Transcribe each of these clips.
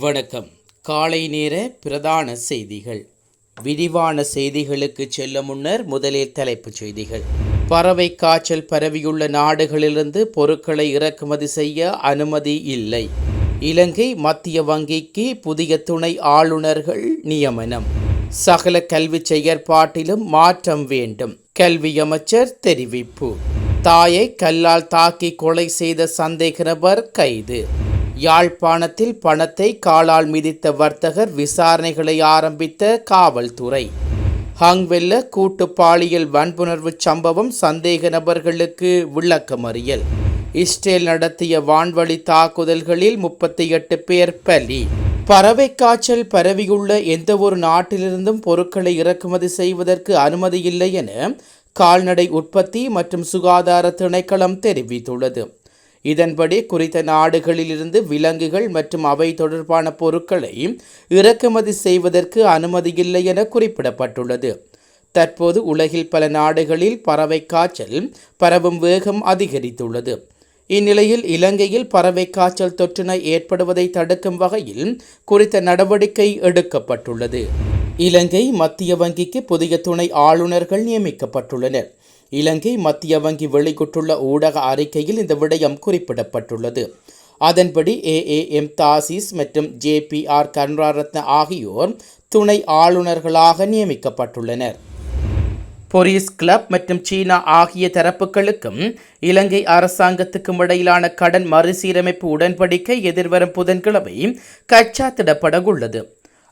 வணக்கம். காலை நேர பிரதான செய்திகள். விரிவான செய்திகளுக்கு செல்ல முன்னர் முதலில் தலைப்புச் செய்திகள். பறவை காய்ச்சல் பரவியுள்ள நாடுகளிலிருந்து பொருட்களை இறக்குமதி செய்ய அனுமதி இல்லை. இலங்கை மத்திய வங்கிக்கு புதிய துணை ஆளுநர்கள் நியமனம். சகல கல்வி செயற்பாட்டிலும் மாற்றம் வேண்டும். கல்வி அமைச்சர் தெரிவிப்பு. தாயை கல்லால் தாக்கி கொலை செய்த சந்தேக நபர் கைது. யாழ்ப்பாணத்தில் பணத்தை காலால் மிதித்த வர்த்தகர் விசாரணைகளை ஆரம்பித்த காவல்துறை. ஹங்வெல்ல கூட்டு பாலியல் வன்புணர்வு சம்பவம் சந்தேக நபர்களுக்கு விளக்கமறியல். இஸ்ரேல் நடத்திய வான்வழி தாக்குதல்களில் முப்பத்தி எட்டு பேர் பலி. பறவை காய்ச்சல் பரவியுள்ள எந்த ஒரு நாட்டிலிருந்தும் பொருட்களை இறக்குமதி செய்வதற்கு அனுமதி இல்லை என கால்நடை உற்பத்தி மற்றும் சுகாதார திணைக்களம் தெரிவித்துள்ளது. இதன்படி குறித்த நாடுகளிலிருந்து விலங்குகள் மற்றும் அவை தொடர்பான பொருட்களை இறக்குமதி செய்வதற்கு அனுமதியில்லை என குறிப்பிடப்பட்டுள்ளது. தற்போது உலகில் பல நாடுகளில் பறவை காய்ச்சல் பரவும் வேகம் அதிகரித்துள்ளது. இந்நிலையில் இலங்கையில் பறவை காய்ச்சல் தொற்றினை ஏற்படுவதை தடுக்கும் வகையில் குறித்த நடவடிக்கை எடுக்கப்பட்டுள்ளது. இலங்கை மத்திய வங்கிக்கு புதிய துணை ஆளுநர்கள் நியமிக்கப்பட்டுள்ளனர். இலங்கை மத்திய வங்கி வெளியிட்டுள்ள ஊடக அறிக்கையில் இந்த விடயம் குறிப்பிடப்பட்டுள்ளது. அதன்படி ஏஏஎம் தாசிஸ் மற்றும் ஜேபிஆர் கருணாரத்ன ஆகியோர் துணை ஆளுநர்களாக நியமிக்கப்பட்டுள்ளனர். பொரிஸ் கிளப் மற்றும் சீனா ஆகிய தரப்புகளுக்கும் இலங்கை அரசாங்கத்துக்கும் இடையிலான கடன் மறுசீரமைப்பு உடன்படிக்கை எதிர்வரும் புதன்கிழமை கச்சாத்திடப்பட உள்ளது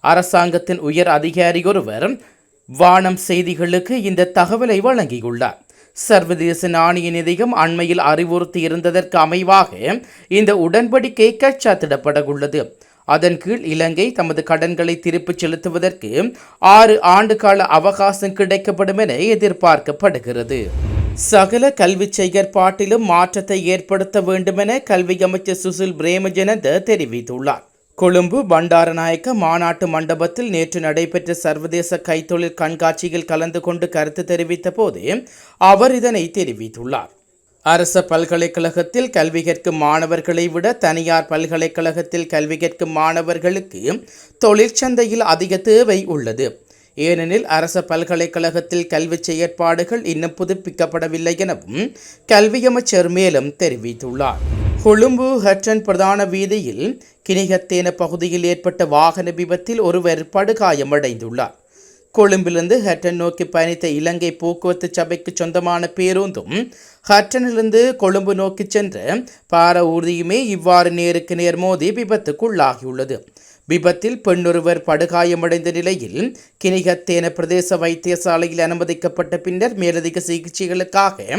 அரசாங்கத்தின் உயர் அதிகாரி ஒருவர் வானம் செய்திகளுக்கு இந்த தகவலை வழங்கியுள்ளார். சர்வதேச நாணய நிதியம் அண்மையில் அறிவுறுத்தி இருந்ததற்கு அமைவாக இந்த உடன்படிக்கை கச்சாத்திடப்படவுள்ளது. அதன் கீழ் இலங்கை தமது கடன்களை திருப்பிச் செலுத்துவதற்கு ஆறு ஆண்டுகால அவகாசம் கிடைக்கப்படும் என எதிர்பார்க்கப்படுகிறது. சகல கல்வி செயற்பாட்டிலும் மாற்றத்தை ஏற்படுத்த வேண்டுமென கல்வி அமைச்சர் சுசில் பிரேமஜனந்த தெரிவித்துள்ளார். கொழும்பு பண்டாரநாயக்க மாநாட்டு மண்டபத்தில் நேற்று நடைபெற்ற சர்வதேச கைத்தொழில் கண்காட்சியில் கலந்து கொண்டு கருத்து தெரிவித்த போது அவர் இதனை தெரிவித்துள்ளார். அரச பல்கலைக்கழகத்தில் கல்வி கற்கும் மாணவர்களை விட தனியார் பல்கலைக்கழகத்தில் கல்வி கற்கும் மாணவர்களுக்கு தொழிற்சந்தையில் அதிக தேவை உள்ளது. ஏனெனில் அரச பல்கலைக்கழகத்தில் கல்வி செயற்பாடுகள் இன்னும் புதுப்பிக்கப்படவில்லை எனவும் கல்வி அமைச்சர் மேலும் தெரிவித்துள்ளார். கொழும்பு ஹட்டன் பிரதான வீதியில் கினிகத்தேன பகுதியில் ஏற்பட்ட வாகன விபத்தில் ஒருவர் படுகாயமடைந்துள்ளார். கொழும்பிலிருந்து ஹட்டன் நோக்கி பயணித்த இலங்கை போக்குவரத்து சபைக்கு சொந்தமான பேருந்தும் ஹட்டனிலிருந்து கொழும்பு நோக்கி சென்ற பார ஊர்தியுமே இவ்வாறு நேருக்கு நேர் மோதி விபத்துக்குள்ளாகியுள்ளது. விபத்தில் பெண்ணொருவர் படுகாயமடைந்த நிலையில் கினிகத்தேன பிரதேச வைத்தியசாலையில் அனுமதிக்கப்பட்ட பின்னர் மேலதிக சிகிச்சைகளுக்காக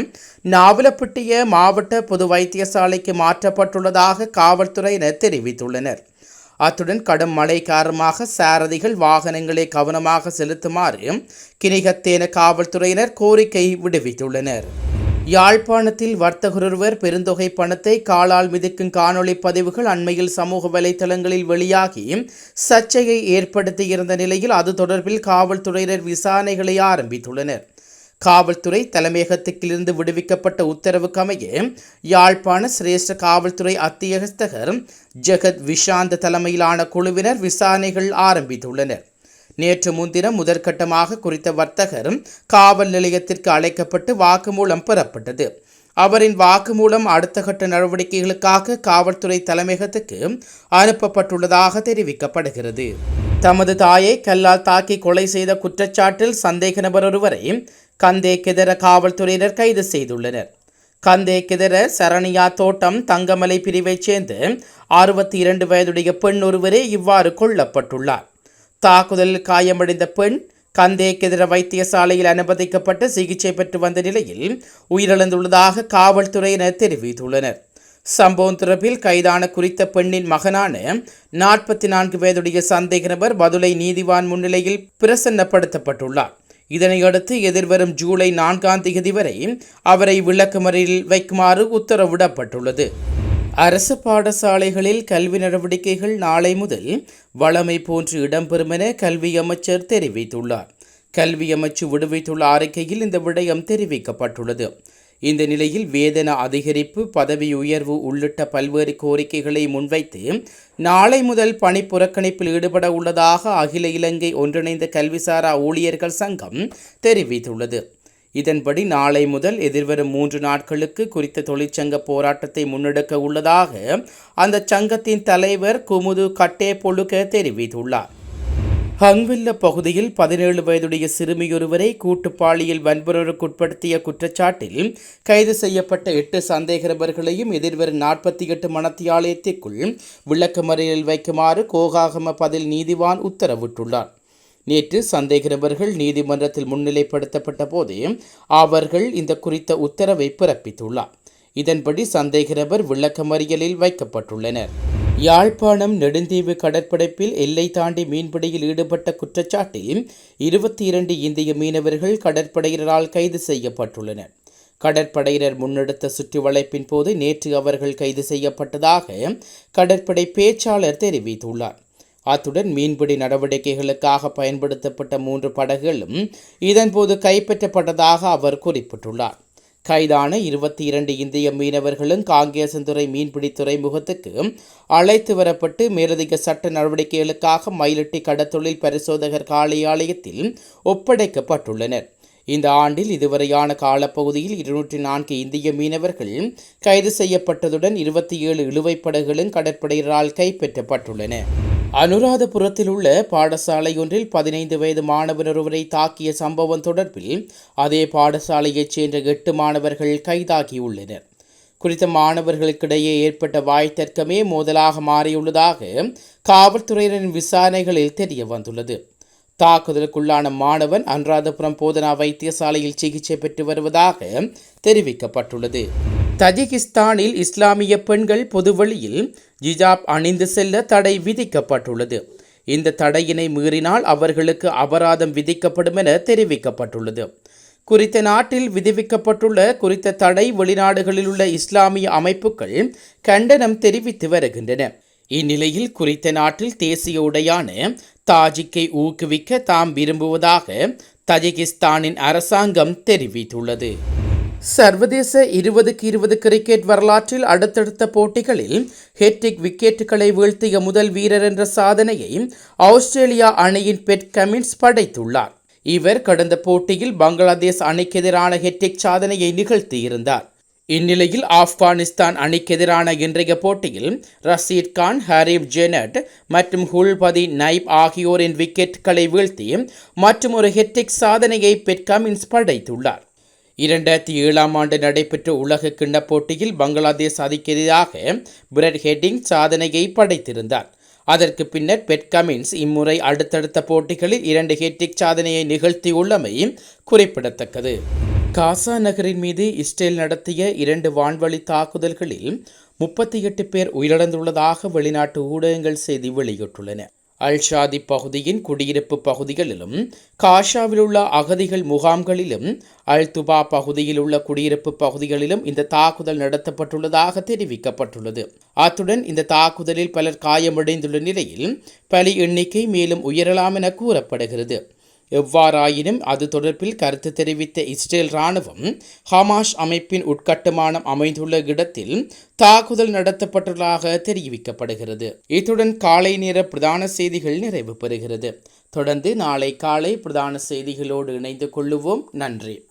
நாவலப்பட்டிய மாவட்ட பொது வைத்தியசாலைக்கு மாற்றப்பட்டுள்ளதாக காவல்துறையினர் தெரிவித்துள்ளனர். அத்துடன் கடும் மழை காரணமாக சாரதிகள் வாகனங்களை கவனமாக செலுத்துமாறு கினிகத்தேன காவல்துறையினர் கோரிக்கை விடுவித்துள்ளனர். யாழ்ப்பாணத்தில் வர்த்தகரொருவர் பெருந்தொகை பணத்தை காலால் மிதிக்கும் காணொளி பதிவுகள் அண்மையில் சமூக வலைதளங்களில் வெளியாகி சர்ச்சையை ஏற்படுத்தியிருந்த நிலையில் அது தொடர்பில் காவல்துறையினர் விசாரணைகளை ஆரம்பித்துள்ளனர். காவல்துறை தலைமையகத்துக்கிலிருந்து விடுவிக்கப்பட்ட உத்தரவுக்கமைய யாழ்ப்பாண சிரேஷ்ட காவல்துறை அத்தியகஸ்தகர் ஜெகத் விஷாந்த் தலைமையிலான குழுவினர் விசாரணைகள் ஆரம்பித்துள்ளனர். நேற்று முன்தினம் முதற்கட்டமாக குறித்த வர்த்தகர் காவல் நிலையத்திற்கு அழைக்கப்பட்டு வாக்குமூலம் பெறப்பட்டது. அவரின் வாக்குமூலம் அடுத்த கட்ட நடவடிக்கைகளுக்காக காவல்துறை தலைமையகத்துக்கு அனுப்பப்பட்டுள்ளதாக தெரிவிக்கப்படுகிறது. தமது தாயை கல்லால் தாக்கி கொலை செய்த குற்றச்சாட்டில் சந்தேக நபர் ஒருவரை கந்தே கிதர காவல்துறையினர் கைது செய்துள்ளனர். கந்தே கிதர சரணியா தோட்டம் தங்கமலை பிரிவைச் சேர்ந்து அறுபத்தி இரண்டு வயதுடைய பெண் ஒருவரே இவ்வாறு கொல்லப்பட்டுள்ளார். தாக்குதலில் காயமடைந்த பெண் கந்தேக்கெதிர வைத்தியசாலையில் அனுமதிக்கப்பட்டு சிகிச்சை பெற்று வந்த நிலையில் உயிரிழந்துள்ளதாக காவல்துறையினர் தெரிவித்துள்ளனர். சம்பவம் தொடர்பில் கைதான குறித்த பெண்ணின் மகனான நாற்பத்தி நான்கு வயதுடைய சந்தேக நபர் பதுளை நீதிவான் முன்னிலையில் பிரசன்னப்படுத்தப்பட்டுள்ளார். இதனையடுத்து எதிர்வரும் ஜூலை நான்காம் தேதி வரை அவரை விளக்குமறையில் வைக்குமாறு உத்தரவிடப்பட்டுள்ளது. அரசு பாடசாலைகளில் கல்வி நடவடிக்கைகள் நாளை முதல் வளமை போன்று இடம்பெறும் என கல்வி அமைச்சர் தெரிவித்துள்ளார். கல்வி அமைச்சு விடுவித்துள்ள அறிக்கையில் இந்த விடயம் தெரிவிக்கப்பட்டுள்ளது. இந்த நிலையில் வேதன அதிகரிப்பு பதவி உயர்வு உள்ளிட்ட பல்வேறு கோரிக்கைகளை முன்வைத்து நாளை முதல் பணி புறக்கணிப்பில் ஈடுபட உள்ளதாக அகில இலங்கை ஒன்றிணைந்த கல்விசாரா ஊழியர்கள் சங்கம் தெரிவித்துள்ளது. இதன்படி நாளை முதல் எதிர்வரும் மூன்று நாட்களுக்கு குறித்த தொழிற்சங்க போராட்டத்தை முன்னெடுக்க உள்ளதாக அந்த சங்கத்தின் தலைவர் குமுது கட்டே பொழுக தெரிவித்துள்ளார். ஹங்வில்ல பகுதியில் பதினேழு வயதுடைய சிறுமியொருவரை கூட்டுப்பாளியில் வன்புணர்வுக்குட்படுத்திய குற்றச்சாட்டில் கைது செய்யப்பட்ட எட்டு சந்தேகநபர்களையும் எதிர்வரும் நாற்பத்தி எட்டு மணத்தியாலயத்திற்குள் விளக்கமறியலில் வைக்குமாறு கோகாகம பதில் நீதிவான் உத்தரவிட்டுள்ளார். நேற்று சந்தேகநபர்கள் நீதிமன்றத்தில் முன்னிலைப்படுத்தப்பட்ட போதே அவர்கள் இந்த குறித்த உத்தரவை பிறப்பித்துள்ளார். இதன்படி சந்தேகநபர் விளக்கமறியலில் வைக்கப்பட்டுள்ளனர். யாழ்ப்பாணம் நெடுந்தீவு கடற்படைப்பில் எல்லை தாண்டி மீன்பிடியில் ஈடுபட்ட குற்றச்சாட்டில் இருபத்தி இரண்டு இந்திய மீனவர்கள் கடற்படையினரால் கைது செய்யப்பட்டுள்ளனர். கடற்படையினர் முன்னெடுத்த சுற்றி வளைப்பின் போது நேற்று அவர்கள் கைது செய்யப்பட்டதாக கடற்படை பேச்சாளர் தெரிவித்துள்ளார். அத்துடன் மீன்பிடி நடவடிக்கைகளுக்காக பயன்படுத்தப்பட்ட மூன்று படகுகளும் இதன்போது கைப்பற்றப்பட்டதாக அவர் குறிப்பிட்டுள்ளார். கைதான இருபத்தி இரண்டு இந்திய மீனவர்களும் காங்கேசந்துறை மீன்பிடி துறைமுகத்துக்கு அழைத்து வரப்பட்டு மேலதிக சட்ட நடவடிக்கைகளுக்காக மயிலட்டி கடத்தொழில் பரிசோதகர் காலையாலயத்தில் ஒப்படைக்கப்பட்டுள்ளனர். இந்த ஆண்டில் இதுவரையான காலப்பகுதியில் இருநூற்றி நான்கு இந்திய மீனவர்கள் கைது செய்யப்பட்டதுடன் இருபத்தி ஏழு இழுவைப்படகுகளும் கடற்படையினரால் கைப்பற்றப்பட்டுள்ளன. அனுராதபுரத்தில் உள்ள பாடசாலை ஒன்றில் பதினைந்து வயது மாணவர் ஒருவரை தாக்கிய சம்பவம் தொடர்பில் அதே பாடசாலையைச் சேர்ந்த எட்டு மாணவர்கள் கைதாகியுள்ளனர். குறித்த மாணவர்களுக்கிடையே ஏற்பட்ட வாய்த்தர்க்கமே மோதலாக மாறியுள்ளதாக காவல்துறையினரின் விசாரணைகளில் தெரிய வந்துள்ளது தாக்குதலுக்குள்ளான மாணவன் அனுராதபுரம் போதனா வைத்தியசாலையில் சிகிச்சை பெற்று வருவதாக தெரிவிக்கப்பட்டுள்ளது. தஜிகிஸ்தானில் இஸ்லாமிய பெண்கள் பொதுவழியில் ஜிஜாப் அணிந்து செல்ல தடை விதிக்கப்பட்டுள்ளது. இந்த தடையினை மீறினால் அவர்களுக்கு அபராதம் விதிக்கப்படும் என தெரிவிக்கப்பட்டுள்ளது. குறித்த நாட்டில் விதிவிக்கப்பட்டுள்ள குறித்த தடை வெளிநாடுகளில் உள்ள இஸ்லாமிய அமைப்புகள் கண்டனம் தெரிவித்து வருகின்றன. இந்நிலையில் குறித்த நாட்டில் தேசிய உடையான தாஜிக்கை ஊக்குவிக்க தாம் விரும்புவதாக தஜிகிஸ்தானின் அரசாங்கம் தெரிவித்துள்ளது. சர்வதேச இருபதுக்கு இருபது கிரிக்கெட் வரலாற்றில் அடுத்தடுத்த போட்டிகளில் ஹெட்ரிக் விக்கெட்டுகளை வீழ்த்திய முதல் வீரர் என்ற சாதனையை ஆஸ்திரேலியா அணியின் பெட் கமின்ஸ் படைத்துள்ளார். இவர் கடந்த போட்டியில் பங்களாதேஷ் அணிக்கு எதிரான ஹெட்ரிக் சாதனையை நிகழ்த்தியிருந்தார். இந்நிலையில் ஆப்கானிஸ்தான் அணிக்கு எதிரான இன்றைய போட்டியில் ரஷீத் கான் ஹரீப் ஜெனட் மற்றும் ஹுல்பதி நைப் ஆகியோரின் விக்கெட்டுகளை வீழ்த்தி மற்றும் ஒரு ஹெட்ரிக் சாதனையை பெட் கமின்ஸ் படைத்துள்ளார். இரண்டாயிரத்தி ஏழாம் ஆண்டு நடைபெற்ற உலக கிண்ண போட்டியில் பங்களாதேஷ் அணிக்கு எதிராக பிரெட் ஹெட்டிங் சாதனையை படைத்திருந்தார். அதற்கு பின்னர் பெட் கமின்ஸ் இம்முறை அடுத்தடுத்த போட்டிகளில் இரண்டு ஹெட்ரிக் சாதனையை நிகழ்த்தியுள்ளமை குறிப்பிடத்தக்கது. காசா நகரின் மீது இஸ்ரேல் நடத்திய இரண்டு வான்வழி தாக்குதல்களில் முப்பத்தி எட்டு பேர் உயிரிழந்துள்ளதாக வெளிநாட்டு ஊடகங்கள் செய்தி வெளியிட்டுள்ளன. அல்ஷாதி பகுதியின் குடியிருப்பு பகுதிகளிலும் காஷாவில் உள்ள அகதிகள் முகாம்களிலும் அல் துபா பகுதியில் உள்ள குடியிருப்பு பகுதிகளிலும் இந்த தாக்குதல் நடத்தப்பட்டுள்ளதாக தெரிவிக்கப்பட்டுள்ளது. அத்துடன் இந்த தாக்குதலில் பலர் காயமடைந்துள்ள நிலையில் பலி எண்ணிக்கை மேலும் உயரலாம் என கூறப்படுகிறது. எவ்வாறாயினும் அது தொடர்பில் கருத்து தெரிவித்த இஸ்ரேல் ராணுவம் ஹமாஷ் அமைப்பின் உட்கட்டுமானம் அமைந்துள்ள இடத்தில் தாக்குதல் நடத்தப்பட்டுள்ளதாக தெரிவிக்கப்படுகிறது. இத்துடன் காலை நேர பிரதான செய்திகள் நிறைவு பெறுகிறது. தொடர்ந்து நாளை காலை பிரதான செய்திகளோடு இணைந்து கொள்ளுவோம். நன்றி.